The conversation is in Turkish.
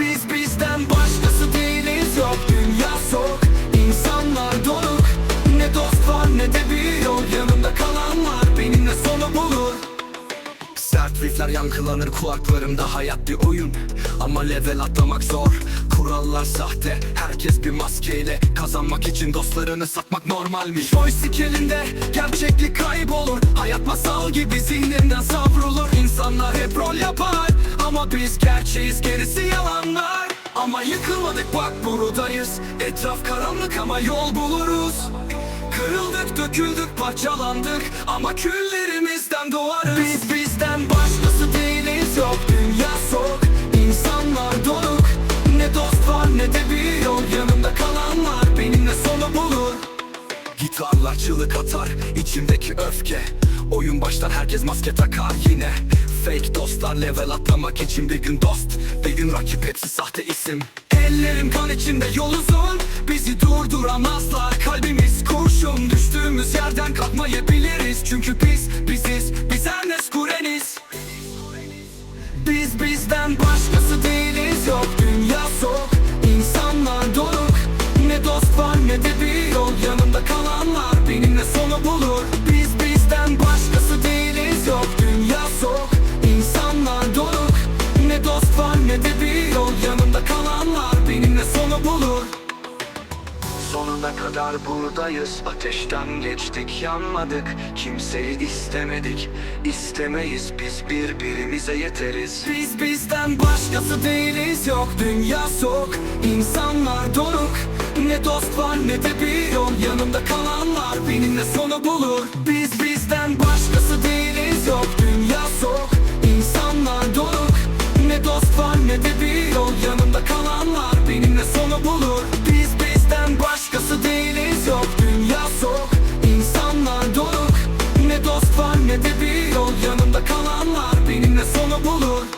Biz bizden başkası değiliz yok. Dünya soğuk, insanlar donuk. Ne dost var ne de bir yol Yanımda kalanlar benimle sonu bulur. Sert riffler yankılanır kulaklarımda. Hayat bir oyun Ama level atlamak zor. Kurallar sahte Herkes bir maskeyle. Kazanmak için dostlarını satmak normalmiş. Joystick elinde gerçeklik kaybolur. Hayat masal gibi zihninden savrulur. İnsanlar hep rol yapar Ama biz gerçeğiz gerisi yalanlar. Ama yıkılmadık bak buradayız. Etraf karanlık ama yol buluruz. Kırıldık, döküldük, parçalandık. Ama küllerimizden doğarız. Biz bizden başkası değiliz. Yok Dünya soğuk, insanlar donuk. Ne dost var ne de bir yol Yanımda kalanlar benimle sonu bulur. Gitarlar çığlık atar içimdeki öfke. Oyun başlar herkes maske takar yine Fake dostlar level atlamak için bir gün dost. Bir gün rakip hepsi sahte isim. Ellerim kan içinde yol uzun. Bizi durduramazlar kalbimiz kurşun. Düştüğümüz yerden kalkmayabiliriz. Çünkü biz biziz biz Ernest Kureniz. Biz bizden başkası değiliz. Yok Dünya soğuk, insanlar donuk. Ne dost var ne de bir yol. Yanımda kalanlar benimle sonu bulur sonu bulur. Sonuna kadar buradayız. Ateşten geçtik yanmadık. Kimseyi istemedik. İstemeyiz. Biz birbirimize yeteriz. Biz bizden başkası değiliz. Yok Dünya soğuk. İnsanlar donuk. Ne dost var ne de bir yol. Yanımda kalanlar benimle sonu bulur. Biz bizden donuk